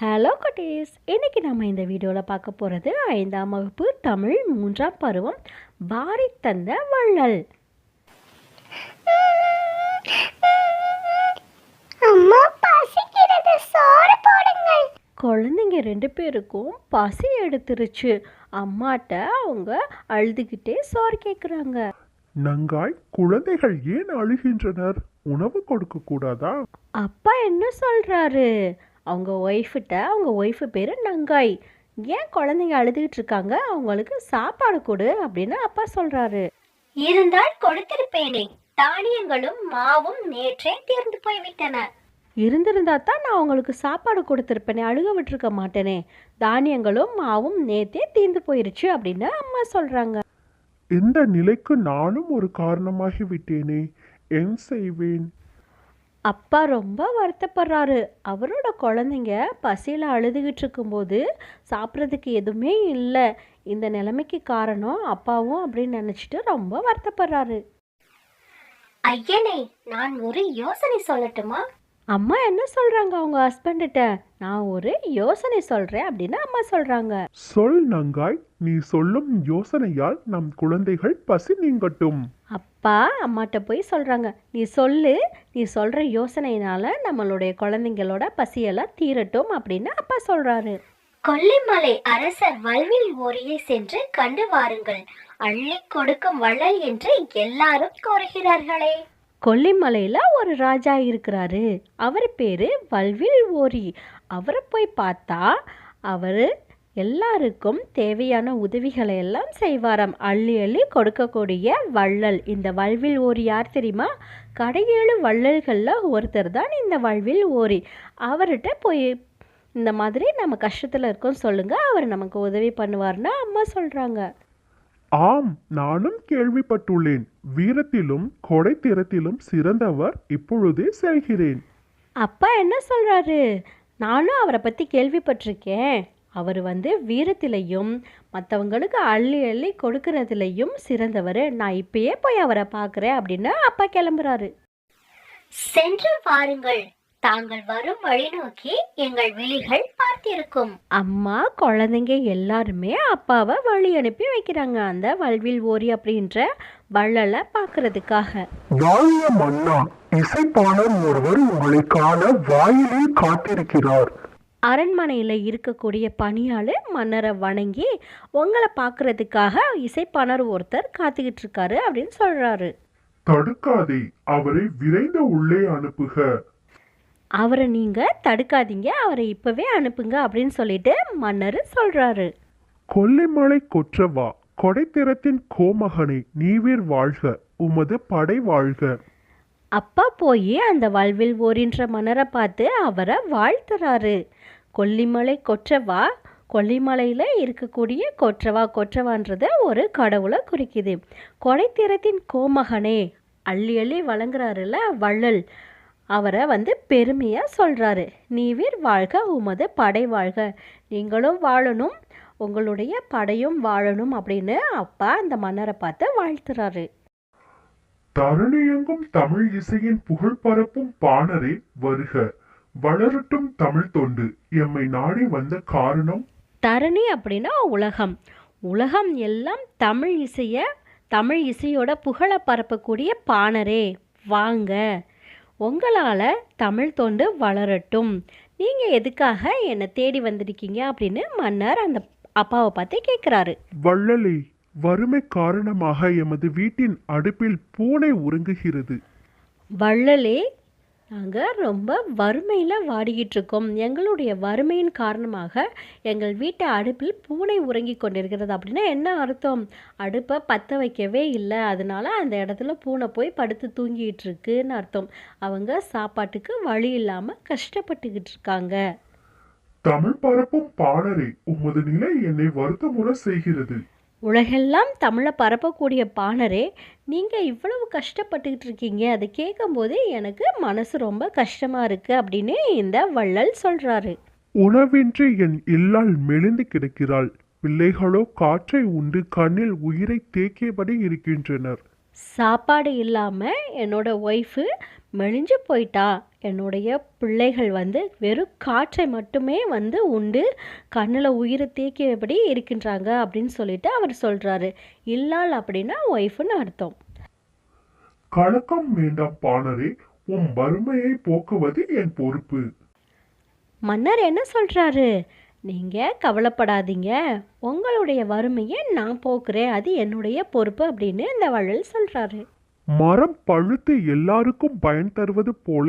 Hello குட்டீஸ் இன்னைக்கு நம்ம இந்த வீடியோவில் பார்க்க போகிறது ஐந்தாம் வகுப்பு தமிழ் மூன்றாம் பருவம் வாரி தந்த வள்ளல். அம்மா பசிக்கிறது. சோறு போடுங்கள். குழந்தைங்க ரெண்டு பேருக்கும் பசி எடுத்துருச்சு. அம்மாட்ட அவங்க அழுதுகிட்டே சோறு கேட்குறாங்க நங்காய் குழந்தைகள் ஏன் அழுகின்றனர்? உணவு கொடுக்க கூடாதா? அப்பா என்ன சொல்கிறாரு அவங்க ஒய்ஃப்கிட்ட அவங்க ஒய்ஃபு பேர் நங்காய். ஏன் குழந்தைங்க அழுதுகிட்டு இருக்காங்க? அவங்களுக்கு சாப்பாடு கொடு அப்படின்னு அப்பா சொல்கிறாரு இருந்தால் கொடுத்திருப்பேனே. தானியங்களும் மாவும் நேற்றே தீர்ந்து போய்விட்டன. இருந்திருந்தா தான் நான் உங்களுக்கு சாப்பாடு கொடுத்துருப்பேனே அழுக விட்டுருக்க மாட்டேனே. தானியங்களும் மாவும் நேத்தே தீர்ந்து போயிருச்சு அப்படின்னு அம்மா சொல்கிறாங்க இந்த நிலைக்கு நானும் ஒரு காரணமாகி விட்டேனே என் செய்வேன். அப்பா ரொம்ப வருத்தப்படுறாரு. அவரோட குழந்தைங்க பசியில் அழுதுகிட்டு இருக்கும்போது சாப்பிட்றதுக்கு எதுவுமே இல்லை. இந்த நிலைமைக்கு காரணம் அப்பாவும் அப்படின்னு நினச்சிட்டு ரொம்ப வருத்தப்படுறாரு. ஐயனே நான் ஒரு யோசனை சொல்லட்டுமா? அம்மா என்ன சொல்கிறாங்க அவங்க ஹஸ்பண்ட்ட நான் ஒரு யோசனை சொல்கிறேன் அப்படின்னு அம்மா சொல்கிறாங்க சொல் நங்காய். நீ சொல்லும் யோசனையால் நம் குழந்தைகள் பசி நீங்கட்டும். அப்பா அம்மாட்ட போய் சொல்கிறாங்க நீ சொல்லு நீ சொல்கிற யோசனையினால நம்மளுடைய குழந்தைங்களோட பசியெல்லாம் தீரட்டும் அப்படின்னு அப்பா சொல்கிறாரு கொல்லிமலை அரசர் வல்வில் ஓரியை சென்று கண்டு வாருங்கள். அள்ளி கொடுக்கும் வள்ளல் என்று எல்லாரும் கோருகிறார்களே கொல்லிமலையில் ஒரு ராஜா இருக்கிறாரு. அவர் பேர் வல்வில் ஓரி. அவரை போய் பார்த்தா அவர் எல்லாருக்கும் தேவையான உதவிகளை எல்லாம் செய்வாராம். அள்ளி அள்ளி கொடுக்கக்கூடிய வள்ளல். இந்த வல்வில் ஓரி யார் தெரியுமா? கடையேழு வள்ளல்களில் ஒருத்தர் தான் இந்த வல்வில் ஓரி. அவர்கிட்ட போய் இந்த மாதிரி நம்ம கஷ்டத்தில் இருக்கோம் சொல்லுங்கள் அவர் நமக்கு உதவி பண்ணுவார்னு அம்மா சொல்கிறாங்க ஆம் நானும் கேள்விப்பட்டுள்ளேன். வீரத்திலும் கொடைத்திறத்திலும் சிறந்தவர் இப்பொழுதே செல்கிறேன். அப்பா என்ன சொல்கிறாரு நானும் அவரை பற்றி கேள்விப்பட்டிருக்கேன். அவர் வந்து வீரத்திலையும் மற்றவங்களுக்கு அள்ளி அள்ளி கொடுக்கறதுலையும் சிறந்தவர். நான் இப்பயே போய் அவரை பார்க்குறேன் அப்படின்னு அப்பா கிளம்புறாரு. சென்று வாருங்கள் தாங்கள் வரும் வழி நோக்கி எங்கள் விழிகள் பார்த்திருக்கும். அம்மா குழந்தைங்க எல்லாருமே அப்பாவை வழி அனுப்பி வைக்கிறாங்க. அந்த வல்வில் ஓரி அப்படின்ற வள்ளலை பார்க்கறதுக்காக. வாழிய மன்னா இசைப்பாளர் ஒருவர் உங்களை காண வாயிலில் காத்திருக்கிறார். அரண்மனையில் இருக்கக்கூடிய பணியாளர் மன்னரை வணங்கி உங்களை பார்க்கறதுக்காக இசைப்பாணர் ஒருத்தர் காத்துக்கிட்டு இருக்காரு அப்படின்னு சொல்கிறாரு தடுக்காதே அவரை விரைந்து உள்ளே அனுப்புக. அவரை நீங்கள் தடுக்காதீங்க அவரை இப்போவே அனுப்புங்க அப்படின்னு சொல்லிட்டு மன்னர் சொல்கிறாரு கொல்லிமலை கொற்றவா கொடைத்திறத்தின் கோமகனை நீவீர் வாழ்க உமது படை வாழ்க. அப்பா போய் அந்த வாழ்வில் ஓரின்ற மன்னரை பார்த்து அவரை வாழ்த்துறாரு. கொல்லிமலை கொற்றவா? கொல்லிமலையில் இருக்கக்கூடிய கொற்றவா? கொற்றவான்றது ஒரு கடவுளை குறிக்குது. கொடைத்திறத்தின் கோமகனே அள்ளி அள்ளி வழங்குறாருல வள்ளல். அவரை வந்து பெருமையாக சொல்கிறாரு நீவிர் வாழ்க உமது படை வாழ்க. நீங்களும் வாழணும் உங்களுடைய படையும் வாழணும் அப்படின்னு அப்பா அந்த மன்னரை பார்த்து வாழ்த்துறாரு. தரணியெங்கும் தமிழ் இசையின் புகழ் பரப்பும் பாணரே வருக. வளரட்டும் தமிழ் தொண்டு. எம்மை நாடி வந்த காரணம்? தரணி அப்படின்னா உலகம். உலகம் எல்லாம் தமிழ் இசையை தமிழ் இசையோட புகழை பரப்பக்கூடிய பாணரே. வாங்க. உங்களால் தமிழ் தொண்டு வளரட்டும். நீங்கள் எதுக்காக என்னை தேடி வந்திருக்கீங்க அப்படின்னு மன்னர் அந்த அப்பாவை பார்த்து கேட்குறாரு வள்ளலே வறுமை காரணமாக எமது வீட்டின் அடுப்பில் பூனை உறங்குகிறது. வள்ளலே நாங்கள் ரொம்ப வறுமையில் வாடிக்கிட்டு இருக்கோம் எங்களுடைய வறுமையின் காரணமாக எங்கள் வீட்டு அடுப்பில் பூனை உறங்கி கொண்டிருக்கிறது அப்படின்னா என்ன அர்த்தம்? அடுப்பை பற்ற வைக்கவே இல்லை. அதனால அந்த இடத்துல பூனை போய் படுத்து தூங்கிட்டு இருக்குன்னு அர்த்தம். அவங்க சாப்பாட்டுக்கு வழி இல்லாமல் கஷ்டப்பட்டுக்கிட்டு இருக்காங்க. தமிழ் பரப்பும் பாணரே உமது நிலை என்னை வருத்தமுற செய்கிறது. உலகெல்லாம் தமிழை பரப்பக்கூடிய பாணரே நீங்கள் இவ்வளவு கஷ்டப்பட்டுக்கிட்டு இருக்கீங்க. அதை கேட்கும்போது எனக்கு மனசு ரொம்ப கஷ்டமாக இருக்குது அப்படின்னு இந்த வள்ளல் சொல்கிறாரு உணவின்றி என் இல்லால் மெலிந்து கிடக்கிறாள். பிள்ளைகளோ காற்றை உண்டு கண்ணில் உயிரை தேக்கியபடி இருக்கின்றனர். சாப்பாடு இல்லாமல் என்னோட ஒய்ஃபு மெலிஞ்சு போயிட்டா. என்னுடைய பிள்ளைகள் வந்து வெறும் காற்றை மட்டுமே வந்து உண்டு. கண்ணில் உயிரை தேக்கியபடி இருக்கின்றாங்க அப்படின்னு சொல்லிட்டு அவர் சொல்கிறாரு இல்லால் அப்படின்னா ஒய்ஃபுன்னு அர்த்தம். கலக்கம் வேண்டாம் பாணரே உன் வறுமையை போக்குவது என் பொறுப்பு. மன்னர் என்ன சொல்கிறாரு நீங்கள் கவலைப்படாதீங்க. உங்களுடைய வறுமையை நான் போக்குறேன். அது என்னுடைய பொறுப்பு அப்படின்னு இந்த வள்ளல் சொல்கிறாரு மரம் பழுத்து எல்லாருக்கும் பயன் தருவது போல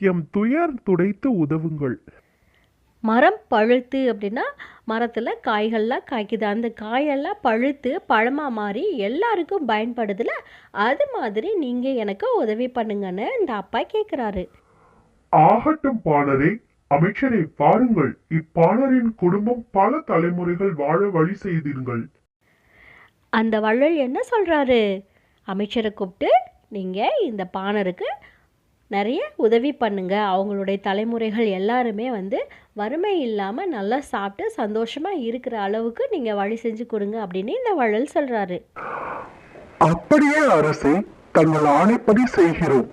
எம் துயர் துடைத்து உதவுங்கள். மரம் பழுத்து அப்படின்னா மரத்தில் காய்கள்லாம் காய்க்குது. அந்த காயெல்லாம் பழுத்து பழமாக மாறி எல்லாருக்கும் பயன்படுதுல அது மாதிரி நீங்கள் எனக்கு உதவி பண்ணுங்கன்னு இந்த அப்பா கேட்குறாரு ஆகட்டும் பாணரே அமைச்சரே பாருங்கள். இப்பாணரின் குடும்பம் பல தலைமுறைகள் வாழ வழி செய்தீர்கள் அந்த வள்ளல் என்ன சொல்கிறாரு அமைச்சரை கூப்பிட்டு நீங்கள் இந்த பாணருக்கு நிறைய உதவி பண்ணுங்க. அவங்களுடைய தலைமுறைகள் எல்லாருமே வந்து வறுமை இல்லாமல் நல்லா சாப்பிட்டு சந்தோஷமாக இருக்கிற அளவுக்கு நீங்கள் வழி செஞ்சு கொடுங்க அப்படின்னு இந்த வள்ளல் சொல்கிறாரு அப்படியே அரசே தங்கள் ஆணைப்படி செய்கிறோம்.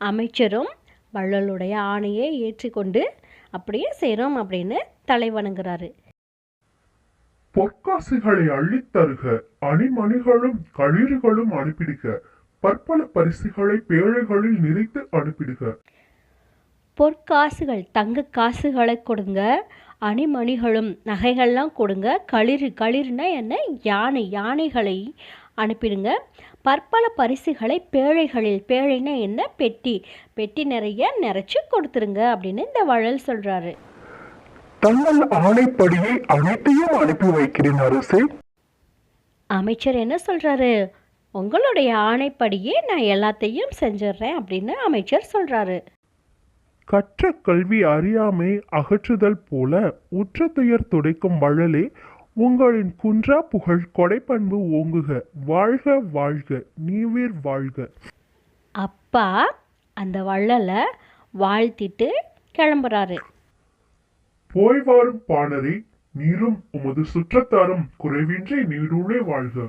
அமைச்சரும் வள்ளலுடைய ஆணையை ஏற்றுக்கொண்டு அப்படியே செய்கிறோம் அப்படின்னு தலை வணங்குறாரு. பொற்காசுகளை அள்ளித் தருக அணிமணிகளும் களிறுகளும் அனுப்பிடுக பற்பல பரிசுகளை பேழைகளில் நிறைத்து அனுப்பிடுக. பொற்காசுகள் தங்க காசுகளை கொடுங்க அணிமணிகளும் நகைகள்லாம் கொடுங்க களிறு களிறுனா என்ன? யானை யானைகளை அனுப்பிடுங்க. பற்பல பரிசுகளை பேழைகளில் பேழைனா என்ன? பெட்டி. பெட்டி நிறைய நிறைச்சி கொடுத்துருங்க அப்படின்னு இந்த வள்ளல் சொல்கிறாரு தங்கள் ஆணைப்படியே அனைத்தையும் அனுப்பி வைக்கிறேன் அரசே. அமைச்சர் என்ன சொல்கிறாரு உங்களுடைய ஆணைப்படியே நான் எல்லாத்தையும் செஞ்சிடுறேன் அப்படின்னு அமைச்சர் சொல்கிறாரு கற்ற கல்வி அறியாமை அகற்றுதல் போல உற்ற துயர் துடைக்கும் வள்ளலே உங்களின் குன்றா புகழ் கொடைப்பண்பு ஓங்குக. வாழ்க வாழ்க நீவீர் வாழ்க. அப்பா அந்த வள்ளலை வாழ்த்திட்டு கிளம்புறாரு. போய் வாரும் பாணரே நீரும் உமது சுற்றத்தாரும் குறைவின்றி நீடூழே வாழ்க.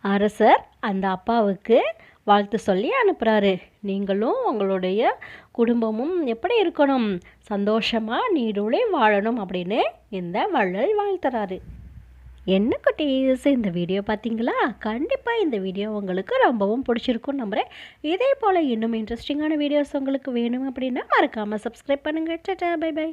அரசர் அந்த அப்பாவுக்கு வாழ்த்து சொல்லி அனுப்புகிறாரு நீங்களும் உங்களுடைய குடும்பமும் எப்படி இருக்கணும்? சந்தோஷமாக நீடூழே வாழணும் அப்படின்னு இந்த வள்ளல் வாழ்த்துறாரு. என்ன குட்டீஸ் இந்த வீடியோ பார்த்தீங்களா? கண்டிப்பாக இந்த வீடியோ உங்களுக்கு ரொம்பவும் பிடிச்சிருக்கும் நம்புகிறேன் இதே போல் இன்னும் இன்ட்ரெஸ்டிங்கான வீடியோஸ் உங்களுக்கு வேணும் அப்படின்னா மறக்காமல் சப்ஸ்கிரைப் பண்ணுங்கள் டட்டா பை பை